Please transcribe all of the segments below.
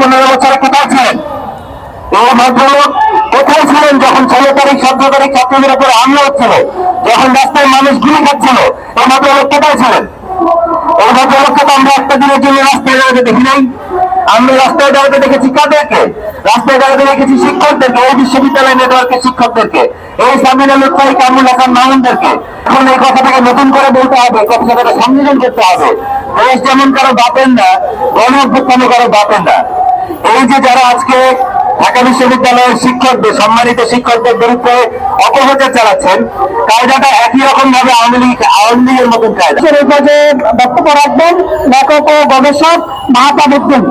পনেরো বছরে কোথায় এই ভদ্রলোক কোথায় ছিলেন যখন ষোলো তারিখ, সতেরো ছাত্রদের উপরে হামলা হচ্ছিল? যখন রাস্তায় মানুষ গুলি খাচ্ছিল এই ভদ্রলোক কোথায় এই ভদ্রলোককে তো আমরা একটা দিনের জন্য রাস্তায় দাঁড়াতে দেখি নাই। আমরা রাস্তায় দাঁড়াতে দেখেছি কাদেরকে? রাস্তায় দাঁড়াতে দেখেছি শিক্ষকদেরকে এই বিশ্ববিদ্যালয় নেটওয়ার্কের শিক্ষকদেরকে, এই সামিনা লুৎফাই কামুল হাসান মামুনদেরকে। এখন এই কথাটাকে নতুন করে বলতে হবে কথাটাকে সংযোজন করতে হবে। দেশ যেমন কারও বাপেন না গণ অভ্যুত্থানও কারও বাপেন না। এই যে যারা আজকে ঢাকা বিশ্ববিদ্যালয়ের শিক্ষকদের, সম্মানিত শিক্ষকদের বিরুদ্ধে অপপ্রচার চালাচ্ছেন, কায়দাটা একই রকম ভাবে আওয়ামী লীগ, আওয়ামী লীগের মতন কায়দা। বক্তব্য রাখবেন লেখক ও গবেষক মাহতাবুদ্দিন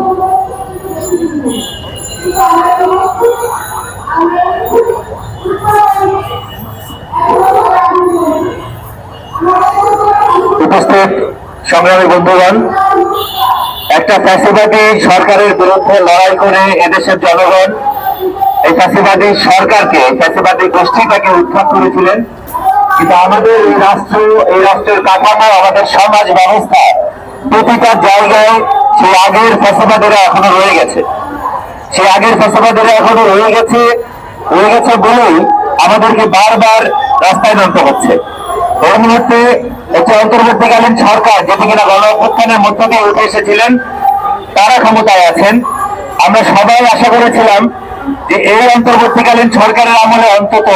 উপস্থিত সংগ্রামী বন্ধুগণ, একটা ফ্যাসিবাদী সরকারের বিরুদ্ধে লড়াই করে এদেশের জনগণ, এই ফ্যাসিবাদী সরকারকে ফ্যাসিবাদী গোষ্ঠীটাকে উৎখাত করেছিলেন। কিন্তু আমাদের এই রাষ্ট্র, এই রাষ্ট্রের কাঠামো, আমাদের সমাজ ব্যবস্থা প্রতিটা জায়গায় সেই আগের ফ্যাসিবাদীরা এখনও রয়ে গেছে। সেই আগের ফ্যাসিবাদীরা এখনও রয়ে গেছে রয়ে গেছে বলেই আমাদেরকে বারবার রাস্তায় নামতে হচ্ছে। এই মুহূর্তে একটি অন্তর্বর্তীকালীন সরকার যেটি কিনা গণ অভ্যুত্থানের মধ্য দিয়ে উঠে এসেছিলেন, তারা ক্ষমতায় আছেন। আমরা সবাই আশা করেছিলাম যে এই অন্তর্বর্তীকালীন সরকারের আমলে অন্তত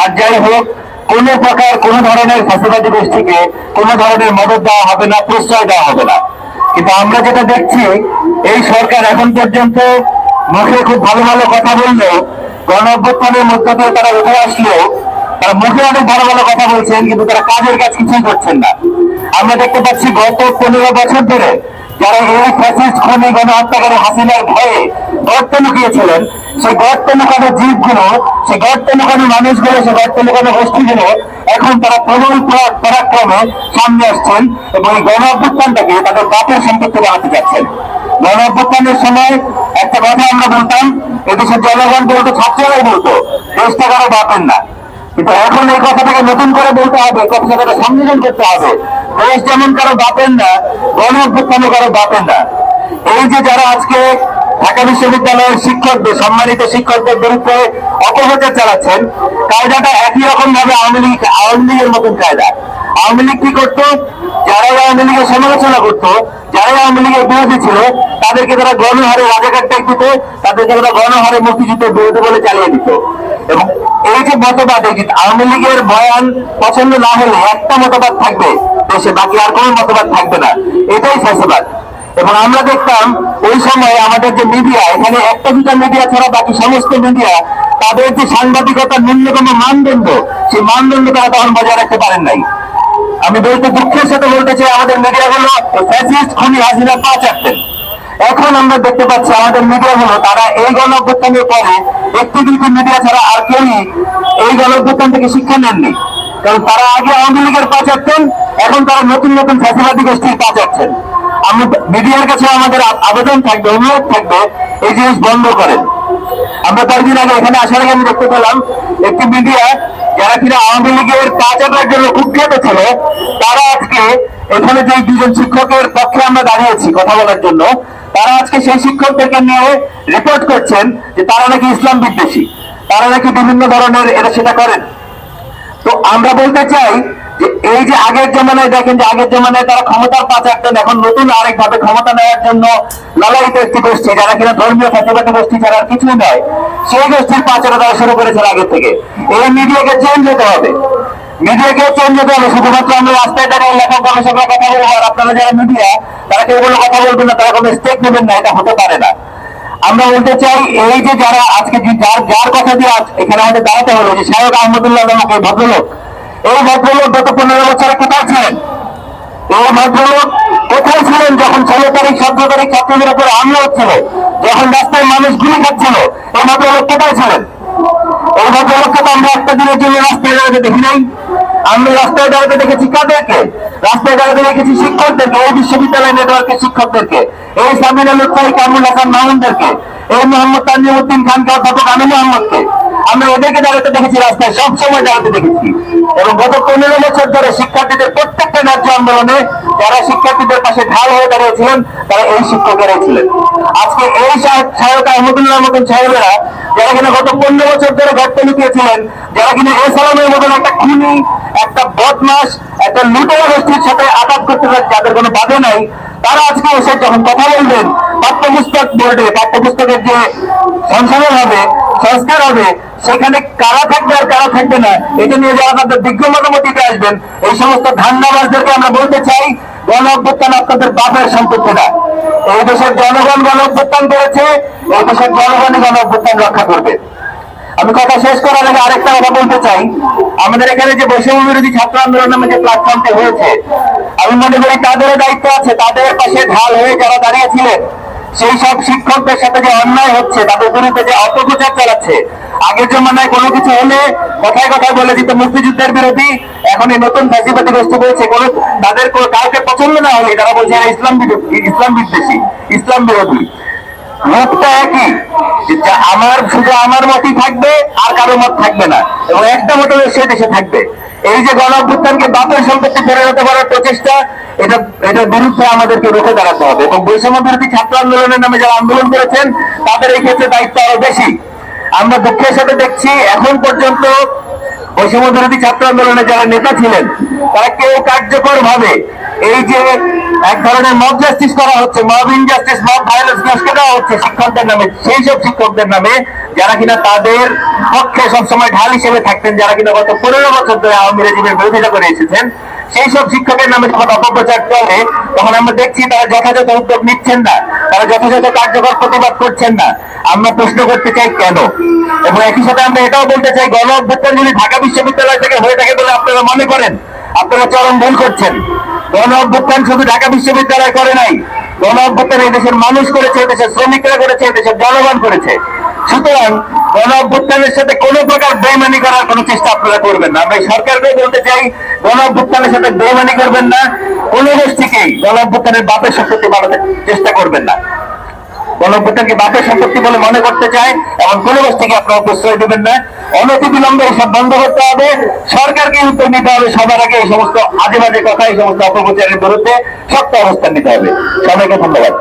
আর যাই হোক, কোনো প্রকার, কোনো ধরনের ফ্যাসিবাদী গোষ্ঠীকে কোনো ধরনের মদত দেওয়া হবে না, প্রশ্রয় দেওয়া হবে না। কিন্তু আমরা যেটা দেখছি, এই সরকার এখন পর্যন্ত মুখে খুব ভালো ভালো কথা বললেও গণ অভ্যুত্থানের মধ্য দিয়ে তারা উঠে আসলেও তারা মুখে অনেক ভালো ভালো কথা বলছেন, কিন্তু তারা কাজের কাজ কিছুই করছেন না। আমরা দেখতে পাচ্ছি গত পনেরো বছর ধরে যারা এই ফ্যাসিস্ট খনি গণহত্যাকারী হাসিনার ভয়ে গর্ত লুকিয়েছিলেন, সেই গর্ত লুকানো জীবগুলো, সেই গর্ত লুকানো মানুষগুলো, সেই গর্ত লুকানো গোষ্ঠীগুলো এখন তারা প্রবল পরা- পরাক্রমে সামনে আসছেন এবং এই গণ অভ্যুত্থানটাকে তাদের বাপের সম্পত্তি বানাতে চাচ্ছেন গণ অভ্যুত্থানের সময় একটা কথা আমরা বলতাম, এদেশের জনগণ বলতো ছাত্ররাই বলতো, দেশটা কারও বাপের না। কিন্তু এখন এই কথাটাকে নতুন করে বলতে হবে কথাটাকে সংযোজন করতে হবে। দেশ যেমন কারও বাপেন না গণ অভ্যুত্থানও কারও বাপেন না। এই যে যারা আজকে ঢাকা বিশ্ববিদ্যালয়ের শিক্ষকদের, সম্মানিত শিক্ষকদের বিরুদ্ধে অপপ্রচার চালাচ্ছেন, কায়দাটা একই রকম ভাবে আওয়ামী লীগ আওয়ামী লীগের মতন কায়দা। আওয়ামী লীগ কি করতো? যারা আওয়ামী লীগের সমালোচনা করতো, যারা আওয়ামী লীগের বিরোধী ছিল, তাদেরকে তারা গণহারে রাজাকার ট্যাগ দিত, তাদেরকে তারা গণহারে মুক্তিযুদ্ধের বিরোধী বলে চালিয়ে দিত। এবং এই যে মতবাদ আওয়ামী লীগের বয়ান পছন্দ না হলে একটা মতবাদ থাকবে দেশে, বাকি আর কোনো মতবাদ থাকবে না। এটাই ফেসবাদ এবং আমরা দেখতাম ওই সময় আমাদের যে মিডিয়া, এখানে একটা দুটা মিডিয়া ছাড়া বাকি সমস্ত মিডিয়া তাদের যে সাংবাদিকতার ন্যূনতম মানদণ্ড, সেই মানদণ্ড তারা তখন বজায় রাখতে পারেন নাই। আমি বলতে দুঃখের সাথে বলতে চাই, আমাদের মিডিয়াগুলো ফ্যাসিস্ট খুনি হাজিরা পা চাটতেন এখন আমরা দেখতে পাচ্ছি আমাদের মিডিয়া মিডিয়াগুলো তারা এই গণ অভ্যুত্থানের পরে একটি দুটি মিডিয়া ছাড়া আর কেউই এই গণ অভ্যুত্থান থেকে শিক্ষা নেননি। কারণ তারা আগে আওয়ামী লীগের পা চাটতেন এখন তারা নতুন নতুন ফ্যাসিবাদী গোষ্ঠীর পা আমরা মিডিয়ার কাছে আমাদের আবেদন থাকবে, অনুরোধ থাকবে, এই জিনিস বন্ধ করেন। আমরা কয়েকদিন আগে এখানে আসার আগে আমি দেখতে পেলাম একটি মিডিয়া যারা কিনা আওয়ামী লীগের পা চাটার জন্য কুখ্যাত ছিল, তারা আজকে এখানে যে দুজন শিক্ষকের পক্ষে আমরা দাঁড়িয়েছি কথা বলার জন্য, তারা আজকে সেই শিক্ষকদেরকে নিয়ে রিপোর্ট করছেন যে তারা নাকি ইসলাম বিদ্বেষী, তারা নাকি বিভিন্ন ধরনের এটা সেটা করেন। তো আমরা বলতে চাই এই যে আগের জমানায়, দেখেন যে আগের জমানায় তারা ক্ষমতার পা চাটতেন এখন নতুন আরেক ভাবে ক্ষমতা নেওয়ার জন্য লড়াইতে একটি গোষ্ঠী, যারা কিনা ধর্মীয় ফেসিবাদী গোষ্ঠী ছাড়া আর কিছুই নয়, সেই গোষ্ঠীর পাচারা তারা শুরু করেছে আগের থেকে। এই মিডিয়াকে চেঞ্জ হতে হবে। মিডিয়াকে চেঞ্জ হতে হবে, শুধুমাত্র আমরা রাস্তায় দাঁড়িয়ে লেখক, গবেষকরা কথা বলব, আর আপনারা যারা মিডিয়া তারা কেউ কোনো কথা বলবেন না, তারা কোনো স্টেপ নেবেন না, এটা হতে পারে না। আমরা বলতে চাই, এই যে যারা আজকে যার যার কথা দিয়ে এখানে আমাদের দাঁড়াতে হলো, যে শায়ক আহমদুল্লাহ নামক ভদ্রলোক এই ভদ্রলোক গত পনেরো বছরে কোথায় ছিলেন? এই ভদ্রলোক কোথায় ছিলেন যখন ষোলো তারিখ, সতেরো তারিখ ছাত্রদের উপরে হামলা হচ্ছিল? যখন রাস্তায় মানুষ গুলি খাচ্ছিল, এই ভদ্রলোক কোথায় ছিলেন? এই ভদ্রলোককে তো আমরা একটা দিনের জন্য রাস্তায় দাঁড়াতে দেখি নাই। আমরা রাস্তায় দাঁড়াতে দেখেছি কাদেরকে? রাস্তায় দাঁড়াতে দেখেছি শিক্ষকদেরকে, এই বিশ্ববিদ্যালয় নেটওয়ার্কের শিক্ষকদেরকে। এই সামিনা লুৎফাই কামুল হাসান মামুনদেরকে। এই মোহাম্মদ তানজিমুদ্দিন খানকে, অধ্যাপক আমিন মোহাম্মদকে আমরা ওদেরকে দাঁড়াতে দেখেছি, রাস্তায় সবসময় দাঁড়াতে দেখেছি। এবং গত পনেরো বছর ধরে শিক্ষার্থীদের প্রত্যেকটা ন্যায্য আন্দোলনে যারা শিক্ষার্থীদের পাশে ঢাল হয়ে দাঁড়িয়েছিলেন, তারা এই শিক্ষকেরাই ছিলেন। আজকে এই সাহেব আহমদুল্লাহ মতন সাহেবেরা, যারা কিনা গত পনেরো বছর ধরে গর্তে লুকিয়েছিলেন, যারা কিনা এ সালামের মতন একটা খুনি, একটা বদমাস, একটা লুটেরা গোষ্ঠীর সাথে আঘাত করতে পারে যাদের কোনো বাধা নাই। তারা আজকে এসে যখন কথা বলবেন, পাঠ্যপুস্তক বোর্ডে, পাঠ্যপুস্তকের যে সংশোধন হবে সংস্কার হবে। সেখানে কারা থাকবে আর কারা থাকবে না, এটা নিয়ে যারা তাদের বিজ্ঞ মতামত দিতে আসবেন, এই সমস্ত ধান্দাবাজদেরকে আমরা বলতে চাই গণ অভ্যুত্থান আপনাদের বাপের সম্পত্তি না এই দেশের জনগণ গণ অভ্যুত্থান করেছে, এই দেশের জনগণই গণ অভ্যুত্থান রক্ষা করবে। আমি কথা শেষ করার আগে আরেকটা কথা বলতে চাই। আমাদের এখানে যে বৈষম্য বিরোধী ছাত্র আন্দোলন নামে যে প্ল্যাটফর্মটি হয়েছে, আমি মনে করি তাদেরও দায়িত্ব আছে, তাদের পাশে ঢাল হয়ে যারা দাঁড়িয়েছিলেন সেই সব শিক্ষকদের সাথে যে অন্যায় হচ্ছে, তাদের বিরুদ্ধে যে অপপ্রচার চালাচ্ছে, আগের জমানায় কোনো কিছু হলে কথায় কথায় বলে দিত মুক্তিযুদ্ধের বিরোধী, এখন এই নতুন ফ্যাসিবাদী গোষ্ঠী বলছে, কোনো তাদের কোনো কাউকে পছন্দ না হলে তারা বলছে ইসলাম ইসলাম বিদ্বেষী, ইসলাম বিরোধী। মতটা একই আমার, শুধু আমার মতই থাকবে আর কারও মত থাকবে না। এবং একটা মত সে দেশে থাকবে। এই যে গণ অভ্যুত্থানকে বাপের সম্পত্তি পরিণত করার প্রচেষ্টা, এটা এটার বিরুদ্ধে আমাদেরকে রুখে দাঁড়াতে হবে। এবং বৈষম্য বিরোধী ছাত্র আন্দোলনের নামে যারা আন্দোলন করেছেন, তাদের এই ক্ষেত্রে দায়িত্ব আরও বেশি। আমরা দুঃখের সাথে দেখছি, এখন পর্যন্ত বৈষম্য বিরোধী ছাত্র আন্দোলনে যারা নেতা ছিলেন, তারা কেউ কার্যকর ভাবে এই যে এক ধরনের মব জাস্টিস করা হচ্ছে মব ইনজাস্টিস মব ভায়োলেন্স নষ্ট দেওয়া হচ্ছে শিক্ষকদের নামে সেই সব শিক্ষকদের নামে যারা কিনা তাদের পক্ষে সবসময় ঢাল হিসেবে থাকতেন, যারা কিনা গত পনেরো বছর ধরে আওয়ামী রেজিমের বিরোধিতা করে এসেছেন, সেই সব শিক্ষকের নামে যখন অপপ্রচার চলে, তখন আমরা দেখছি তারা যথাযথ উদ্যোগ নিচ্ছেন না, তারা যথাযথ কার্যকর প্রতিবাদ করছেন না। আমরা প্রশ্ন করতে চাই কেন? এবং একই সাথে আমরা এটাও বলতে চাই, গণ অভ্যুত্থান যদি ঢাকা বিশ্ববিদ্যালয় থেকে হয়ে থাকে বলে আপনারা মনে করেন, আপনারা চরম ভুল করছেন। গণ অভ্যুত্থান শুধু ঢাকা বিশ্ববিদ্যালয় করে নাই, গণ অভ্যুত্থান এই দেশের মানুষ করেছে দেশের শ্রমিকরা করেছে দেশের জনগণ করেছে। সুতরাং গণ অভ্যুত্থানের সাথে কোনো প্রকার বেমানি করার কোনো চেষ্টা আপনারা করবেন না। এই সরকারকে বলতে চাই গণ অভ্যুত্থানের সাথে বেমানি করবেন না, কোনো গোষ্ঠীকেই গণ অভ্যুত্থানের বাপের সম্পত্তি বানাতে চেষ্টা করবেন না। গণভোটারকে বাপের সম্পত্তি বলে মনে করতে চায় এমন কোনো গোষ্ঠীকে আপনারা প্রশ্রয় দেবেন না। অনতি বিলম্বে এসব বন্ধ করতে হবে। সরকারকে উত্তর নিতে হবে, সবার আগে এই সমস্ত আজে বাজে কথা, এই সমস্ত অপপ্রচারের বিরুদ্ধে শক্ত অবস্থান নিতে হবে। সবাইকে ধন্যবাদ।